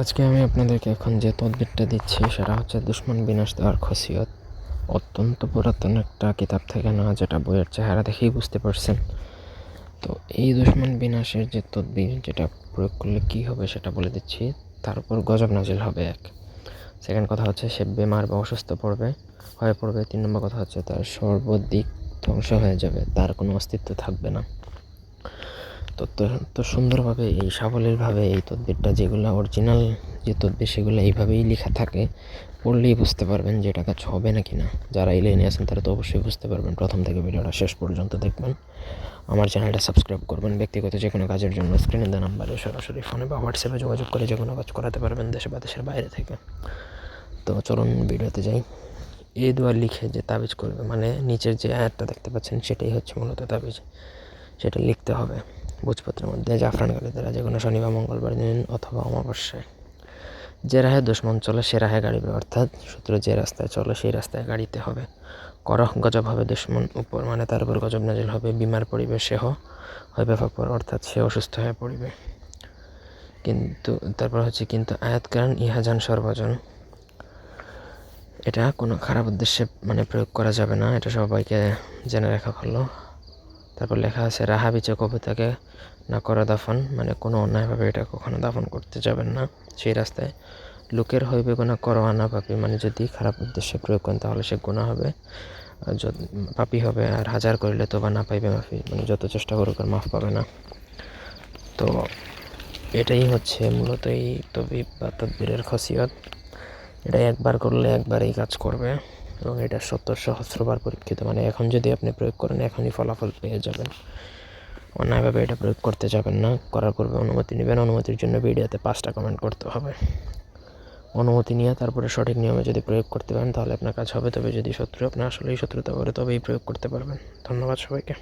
আজকে আমি আপনাদেরকে এখন যে তদবিরটা দিচ্ছি সেটা হচ্ছে দুশ্মন বিনাশ দেওয়ার খসিয়ত। অত্যন্ত পুরাতন একটা কিতাব থেকে না যেটা বইয়ের চেহারা দেখেই বুঝতে পারছেন। তো এই দুশ্মন বিনাশের যে তদবির যেটা প্রয়োগ করলে কী হবে সেটা বলে দিচ্ছি। তার উপর গজব নাজিল হবে এক। সেকেন্ড কথা হচ্ছে সে বেমার বা অসুস্থ পড়বে হয়ে পড়বে। তিন নম্বর কথা হচ্ছে তার সর্বদিক ধ্বংস হয়ে যাবে। তার কোনো অস্তিত্ব থাকবে না। তো সুন্দরভাবে এই সাবলীলভাবে এই তদবিরটা যেগুলো অরিজিনাল যে তদবির, সেগুলো এইভাবেই লেখা থাকে, পড়লেই বুঝতে পারবেন যে এটা কাজ হবে নাকি না। যারা এই লাইনে আছেন, তারা তো অবশ্যই বুঝতে পারবেন। প্রথম থেকে ভিডিওটা শেষ পর্যন্ত দেখবেন। আমার চ্যানেলটা সাবস্ক্রাইব করবেন। ব্যক্তিগত যে কোনো কাজের জন্য স্ক্রিনে দেওয়া নাম্বারে সরাসরি ফোনে বা হোয়াটসঅ্যাপে যোগাযোগ করে যে কোনো কাজ করাতে পারবেন দেশে বা দেশের বাইরে থেকে। তো চলুন ভিডিওতে যাই। এই দুয়ার লিখে যে তাবিজ করবে মানে নিচের যে আয়াতটা দেখতে পাচ্ছেন, সেটাই হচ্ছে মূলত তাবিজ। সেটা লিখতে হবে। ভোজপত্রের মধ্যে জাফরান গাড়ি দ্বারা যে কোনো শনিবার মঙ্গলবার দিন অথবা অমাবস্যায়। যে রাহে দুশ্মন চলে, সে রাহে গাড়িবে অর্থাৎ সূত্র যে রাস্তায় চলে, সেই রাস্তায় গাড়িতে হবে। করহ গজব হবে দুশ্মন উপর মানে তার উপর গজব নাজিল হবে, বিমার পড়িবে সেহ হবে ফাপর, অর্থাৎ সে অসুস্থ হয়ে পড়িবে। কিন্তু, তারপর হচ্ছে, কিন্তু আয়াত কারণ ইহাজান সর্বজন। এটা কোনো খারাপ উদ্দেশ্যে মানে প্রয়োগ করা যাবে না, এটা সবাইকে জেনে রাখা ভালো। তারপর লেখা আছে রাহা বিচে কবিতাকে না করা দাফন মানে কোনো অন্যায়ভাবে এটা কখনো দাফন করতে যাবেন না। সেই রাস্তায় লোকের হইবে গোনা করো আনা পাপি মানে যদি খারাপ উদ্দেশ্যে প্রয়োগ করেন তাহলে সে গুণা হবে পাপি হবে আর হাজার করিলে তো বা না পাইবে মাফি মানে যত চেষ্টা করুক আর মাফ পাবে না। তো এটাই হচ্ছে মূলত এই তবিব বা তদবিরের খসিয়ত। এটা একবার করলে একবারেই কাজ করবে। এবং এটা সত্তর সহস্রবার পরীক্ষিত। মানে এখন যদি আপনি প্রয়োগ করেন, এখনই ফলাফল পেয়ে যাবেন। অন্যায়ভাবে এটা প্রয়োগ করতে যাবেন না। করার পূর্বে অনুমতি নেবেন। অনুমতির জন্য ভিডিওতে পাঁচটা কমেন্ট করতে হবে। অনুমতি নিয়ে তারপরে সঠিক নিয়মে যদি প্রয়োগ করতে পারেন, তাহলে আপনার কাজ হবে। তবে যদি শত্রু আপনার আসলেই শত্রুতা করে, তবেই প্রয়োগ করতে পারবেন। ধন্যবাদ সবাইকে।